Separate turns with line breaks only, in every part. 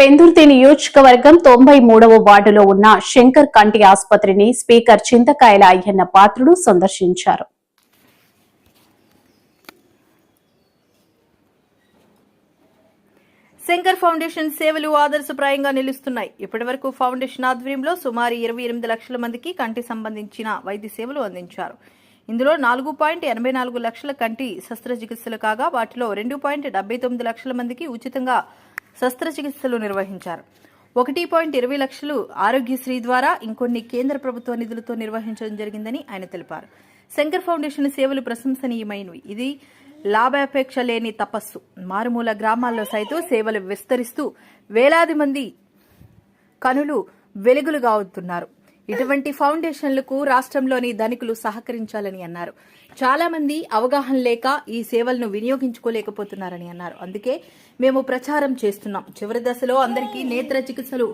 పెందుర్తి నియోజకవర్గం తొంభై మూడవ వార్డులో ఉన్న శంకర్ కంటి ఆసుపత్రిని స్పీకర్ చింతకాయల అయ్యన్న పాత్రుడు సందర్శించారు.
శంకర్ ఫౌండేషన్ సేవలు ఆదర్శప్రాయంగా నిలుస్తున్నాయి. ఇప్పటివరకు ఫౌండేషన్ ఆధ్వర్యంలో సుమారు ఇరవై ఎనిమిది లక్షల మందికి కంటి సంబంధించిన వైద్య సేవలు అందించారు. ఇందులో నాలుగు పాయింట్ ఎనభై నాలుగు లక్షల కంటి శస్త్రచికిత్సలు కాగా వాటిలో రెండు పాయింట్ డెబ్బై తొమ్మిది లక్షల మందికి ఉచితంగా శస్త్రచికిత్సలు నిర్వహించారు. ఒకటి పాయింట్ ఇరవై లక్షలు ఆరోగ్యశ్రీ ద్వారా ఇంకొన్ని కేంద్ర ప్రభుత్వ నిధులతో నిర్వహించడం జరిగిందని ఆయన తెలిపారు. శంకర్ ఫౌండేషన్ సేవలు ప్రశంసనీయమైనవి. ఇది లాభాపేక్ష లేని తపస్సు. మారుమూల గ్రామాల్లో సైతం సేవలు విస్తరిస్తూ వేలాది మంది కనులు వెలుగులుగా అవుతున్నారు ఇటువంటి ఫౌండేషన్లకు రాష్ట్రంలోని ధనికులు సహకరించాలని అన్నారు. చాలా మంది అవగాహన లేక ఈ సేవలను వినియోగించుకోలేకపోతున్నారని అన్నారు. అందుకే మేము ప్రచారం చేస్తున్నాం. చివరి దశలో అందరికీ నేత్ర చికిత్సలు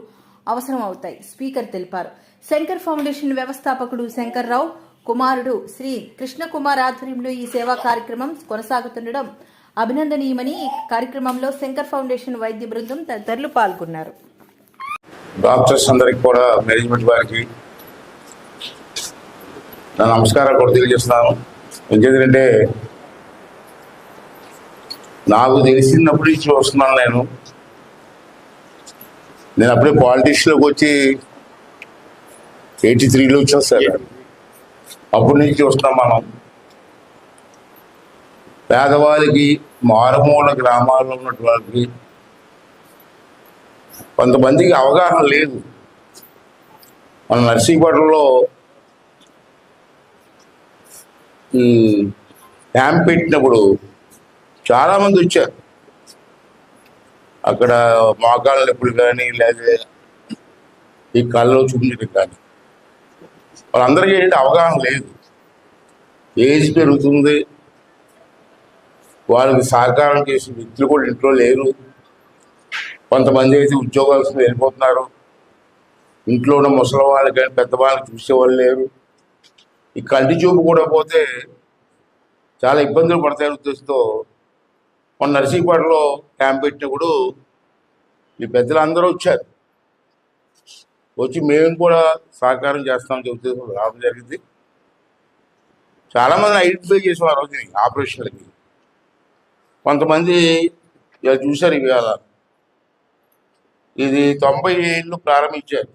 అవసరం అవుతాయి స్పీకర్ తెలిపారు. శంకర్ ఫౌండేషన్ వ్యవస్థాపకుడు శంకర్ రావు కుమారుడు శ్రీ కృష్ణకుమార్ ఆధ్వర్యంలో ఈ సేవా కార్యక్రమం కొనసాగుతుండడం అభినందనీయమని కార్యక్రమంలో శంకర్ ఫౌండేషన్ వైద్య బృందం తదితరులు పాల్గొన్నారు.
డాక్టర్స్ అందరికి కూడా మేనేజ్మెంట్ వారికి నా నమస్కారం కూడా తెలియజేస్తున్నాను. ఎందుకంటే నాకు తెలిసినప్పుడు నుంచి వస్తున్నాను నేను. నేను అప్పుడే పాలిటిక్స్లోకి వచ్చి ఎయిటీ త్రీలో వచ్చేస్తాను అప్పటి నుంచి చూస్తున్నాం మనం. పేదవాళ్ళకి మారుమూల గ్రామాల్లో ఉన్నటువంటి కొంతమందికి అవగాహన లేదు. మన నర్సీపట్నంలో క్యాంప్ పెట్టినప్పుడు చాలామంది వచ్చారు. అక్కడ మోకాళ్ళ నొప్పులు కానీ లేదా ఈ కళ్ళలో చూపించడం కానీ వాళ్ళందరికీ ఏంటంటే అవగాహన లేదు. ఏజ్ పెరుగుతుంది. వాళ్ళకి సహకారం చేసే వ్యక్తులు కూడా ఇంట్లో లేరు. కొంతమంది అయితే ఉద్యోగాలు వెళ్ళిపోతున్నారు. ఇంట్లో ఉన్న ముసలి వాళ్ళు కానీ పెద్దవాళ్ళని చూసేవాళ్ళు లేరు. ఈ కంటి చూపు కూడా పోతే చాలా ఇబ్బందులు పడతాయి ఉద్దేశంతో మొన్న నర్సీపేటలో క్యాంప్ పెట్టినప్పుడు ఈ పెద్దలందరూ వచ్చారు. వచ్చి మేము కూడా సహకారం చేస్తామని చెబుతూ రావడం జరిగింది. చాలామంది ఐడెంటిఫై చేసాం ఆ రోజుని ఆపరేషన్లకి. కొంతమంది ఇలా చూశారు ఇవాళ. ఇది తొంభై ఏళ్ళు ప్రారంభించారు.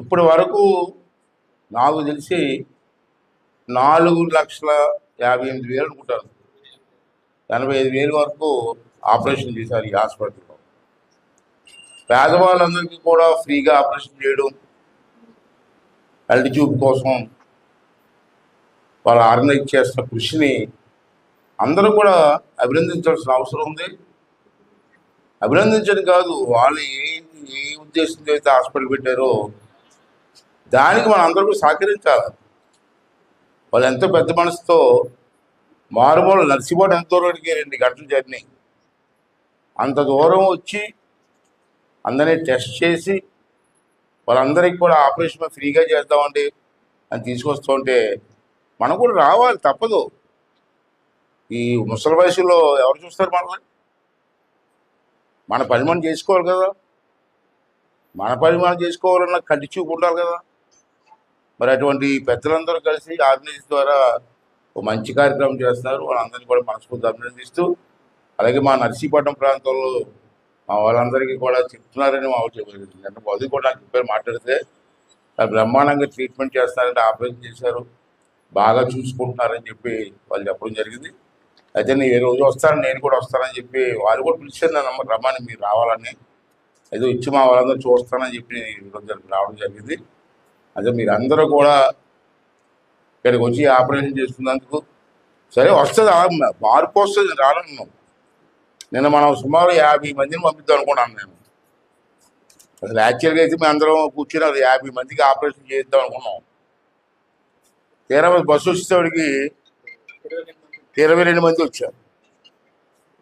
ఇప్పటి వరకు నాకు తెలిసి నాలుగు లక్షల యాభై ఎనిమిది వేలు అనుకుంటాను ఎనభై ఐదు వేలు వరకు ఆపరేషన్ చేశారు ఈ హాస్పిటల్లో. పేదవాళ్ళందరికీ కూడా ఫ్రీగా ఆపరేషన్ చేయడం అల్టిట్యూబ్ చూపు కోసం వాళ్ళు ఆర్గనైజ్ చేస్తున్న కృషిని అందరూ కూడా అభినందించాల్సిన అవసరం ఉంది. అభినందించడం కాదు వాళ్ళు ఏ ఏ ఉద్దేశంతో అయితే హాస్పిటల్ పెట్టారో దానికి మనం అందరూ సహకరించాలి. వాళ్ళు ఎంతో పెద్ద మనసుతో మారుమూల నర్సిపోవడం ఎంత దూరానికి రెండు గంటలు జర్నీ. అంత దూరం వచ్చి అందరినీ టెస్ట్ చేసి వాళ్ళందరికీ కూడా ఆపరేషన్ ఫ్రీగా చేద్దామండి అని తీసుకొస్తుంటే మనం కూడా రావాలి తప్పదు. ఈ ముసలి వయసులో ఎవరు చూస్తారు మనల్ని? మన పని మనం చేసుకోవాలి కదా. మన పని మనం చేసుకోవాలన్నా కంటి చూపు ఉండాలి కదా. మరి అటువంటి పెద్దలందరూ కలిసి ఆర్గనైజ్ ద్వారా ఒక మంచి కార్యక్రమం చేస్తున్నారు. వాళ్ళందరినీ కూడా మనస్ఫూర్తి అభినందిస్తూ అలాగే మా నర్సీపట్నం ప్రాంతంలో మా వాళ్ళందరికీ కూడా చెప్తున్నారని మా వాళ్ళు చెప్పారు అంటే అది కూడా నాకు చెప్పారు మాట్లాడితే బ్రహ్మాండంగా ట్రీట్మెంట్ చేస్తారని ఆపరేషన్ చేశారు బాగా చూసుకుంటున్నారని చెప్పి వాళ్ళు చెప్పడం జరిగింది. అయితే నేను ఏ రోజు వస్తాను నేను కూడా వస్తానని చెప్పి వాళ్ళు కూడా పిలిచారు నన్ను రమ్మని మీరు రావాలని. ఏదో ఇచ్చి మా వాళ్ళందరూ చూస్తానని చెప్పి ఈరోజు రావడం జరిగింది. అదే మీరు అందరూ కూడా ఇక్కడికి వచ్చి ఆపరేషన్ చేసుకున్నందుకు సరే వస్తుంది. మార్పు వస్తుంది రానున్నాం నిన్న మనం సుమారు యాభై మందిని పంపిద్దాం అనుకున్నాను నేను అసలు యాక్చువల్గా అయితే మేము అందరం కూర్చున్నారు యాభై మందికి ఆపరేషన్ చేద్దాం అనుకున్నాం. తీరా బస్సు వచ్చేవాడికి ఇరవై రెండు మంది వచ్చారు.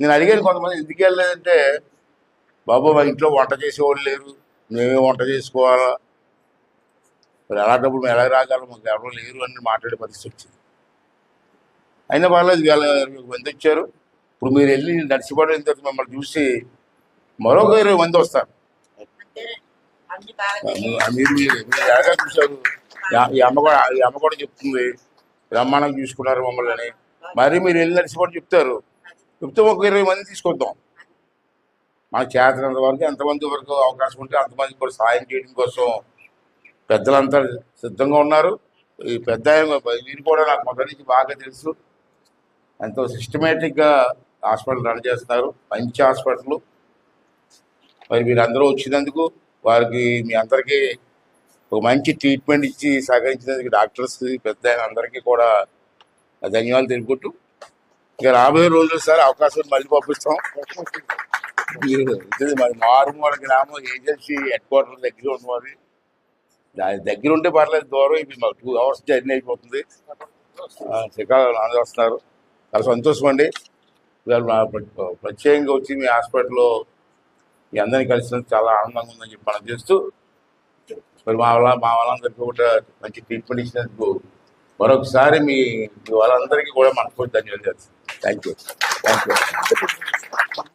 నేను అడిగాను కొంతమంది ఎందుకు వెళ్ళలేదంటే బాబు మా ఇంట్లో వంట చేసేవాళ్ళు లేరు. మేమే వంట చేసుకోవాలా? మరి అలాంటప్పుడు మేము ఎలా రాగలం మాకు ఎవరు లేరు అని మాట్లాడే పరిస్థితి వచ్చింది. అయినా పర్లేదు వేల ఇరవై మంది వచ్చారు. ఇప్పుడు మీరు వెళ్ళి నడిచిపోవడం తర్వాత మిమ్మల్ని చూసి మరొక ఇరవై మంది వస్తారు. మీరు మీరు ఎలాగా చూశారు. ఈ- అమ్మ కూడా ఈ అమ్మ కూడా చెప్తుంది. బ్రహ్మాండం చూసుకున్నారు మమ్మల్ని అని. మరి మీరు వెళ్ళి నడిచిపోవడం చెప్తారు. చెప్తే ఒక ఇరవై మంది తీసుకొద్దాం. మాకు చేతనంత వరకు ఎంతమంది వరకు అవకాశం ఉంటే అంతమంది కూడా సాయం చేయడం కోసం పెద్దలంతా సిద్ధంగా ఉన్నారు. ఈ పెద్ద వీరు కూడా నాకు మొదటి నుంచి బాగా తెలుసు. ఎంతో సిస్టమేటిక్గా హాస్పిటల్ రన్ చేస్తున్నారు. మంచి హాస్పిటల్. మరి మీరందరూ వచ్చినందుకు వారికి మీ అందరికీ ఒక మంచి ట్రీట్మెంట్ ఇచ్చి సహకరించినందుకు డాక్టర్స్ పెద్ద అందరికీ కూడా ధన్యవాదాలు తెలుపుకుంటూ ఇక రాబోయే రోజులు సార్ అవకాశం మళ్ళీ పంపిస్తాం. మీరు మరి మారుమూల గ్రామం ఏజెన్సీ హెడ్ క్వార్టర్ దగ్గర ఉన్నది. దాని దగ్గర ఉంటే పర్లేదు దూరం ఇది మాకు టూ అవర్స్ జర్నీ అయిపోతుంది. శ్రీకాకుళం అందరూ వస్తున్నారు. చాలా సంతోషం అండి. ప్రత్యేకంగా వచ్చి మీ హాస్పిటల్లో మీ అందరినీ కలిసినందుకు చాలా ఆనందంగా ఉందని చెప్పి మనం చేస్తూ మరి మా వాళ్ళ మా వాళ్ళందరికీ కూడా మంచి ట్రీట్మెంట్ ఇచ్చినందుకు మరొకసారి మీ మీ వాళ్ళందరికీ కూడా మనకు ధన్యవాదాలు థ్యాంక్ యూ థ్యాంక్ యూ